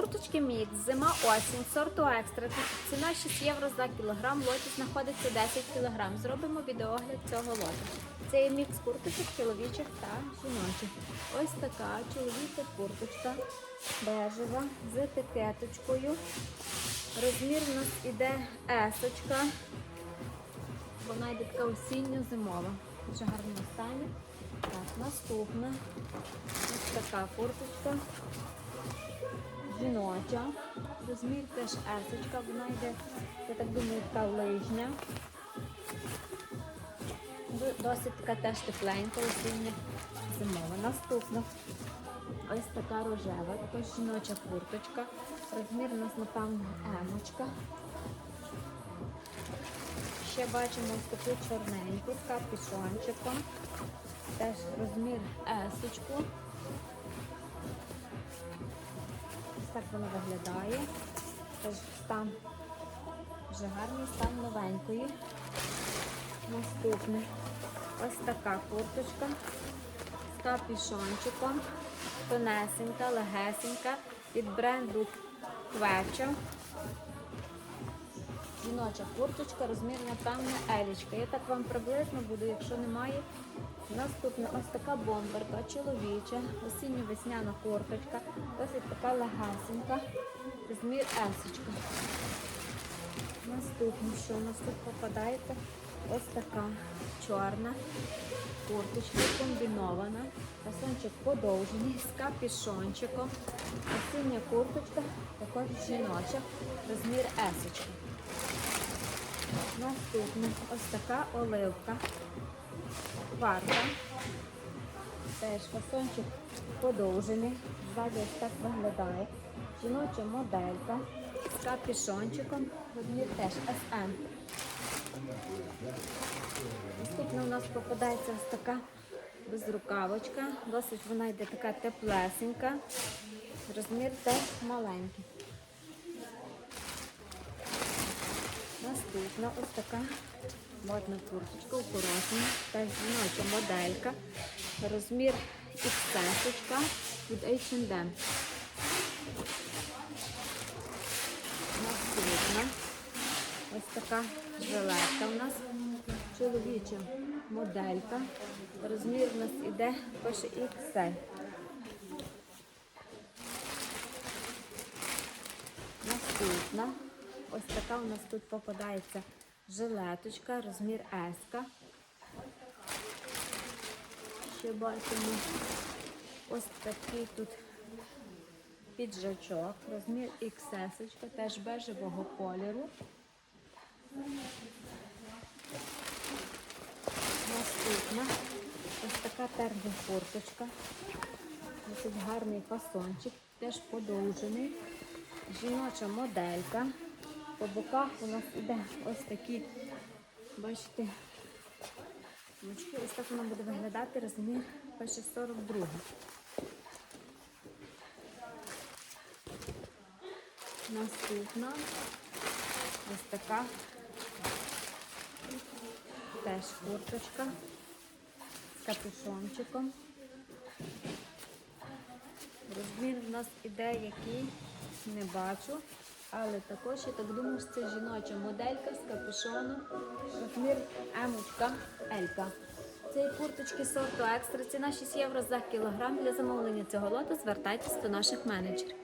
Курточки мікс, зима осінь, сорту екстра. Ціна 6 євро за кілограм. Лоті знаходиться 10 кілограм. Зробимо відеогляд цього лоту. Це є мікс курточок чоловічих та жіночих. Ось така чоловіча курточка бежева з етикеточкою. Розмір у нас іде есочка. Вона йде така осінньо-зимова. Дуже гарному стані. Так, наступна. Ось така курточка. Жіноча. Розмір теж есочка. Вона йде, я так думаю, така лижня. Досить така теж тепленька, осіння зимова. Наступна. Ось така рожева, також жіноча курточка. Розмір у нас, напевно, емочка. Ще бачимо ось таку чорненьку з капюшончиком. Теж розмір есочку. Так воно виглядає. Теж стан вже гарний стан новенької. Наступне. Ось така курточка з капішончиком, Тонесенька, легесенька від бренду Квечо. Жіноча курточка, розмір, певна елічка. Я так вам приблизно буду, якщо немає. Наступна ось така бомберка, чоловіча, осінньо-весняна курточка, досить така легасенька, розмір есочка. Наступне, що у нас тут попадається, ось така чорна курточка комбінована, фасончик подовжений з капішончиком, осіння курточка, також жіноча, розмір есочка. Наступна ось така оливка. Варта. Теж фасончик подовжений. Ззаді ось так виглядає. Жіноча моделька з капюшончиком. Розмір теж SM. Наступна у нас попадається ось така безрукавочка. Досить вона йде така теплесенька. Розмір теж маленький. Наступна ось така модна курточка укорочена, теж жіноча моделька. Розмір XS від H&M. Наступна ось така жилетка у нас. Чоловіча моделька. Розмір у нас іде пише XL. Наступна. Ось така у нас тут попадається жилеточка, розмір S. Ще бачимо ось такий тут піджачок, розмір XS, теж бежевого кольору. Наступна ось така термін курточка. Досить гарний фасончик, теж подовжений. Жіноча моделька. По боках у нас іде ось такі, бачите, мочки. Ось так вона буде виглядати розмір пише 42. Наступна ось така теж курточка з капюшончиком. Розмір в нас іде який, не бачу. Але також я так думаю, що це жіноча моделька з капюшоном. Розмір емочка Елька. Цієї курточки сорту екстра. Ціна 6 євро за кілограм. Для замовлення цього лоту звертайтесь до наших менеджерів.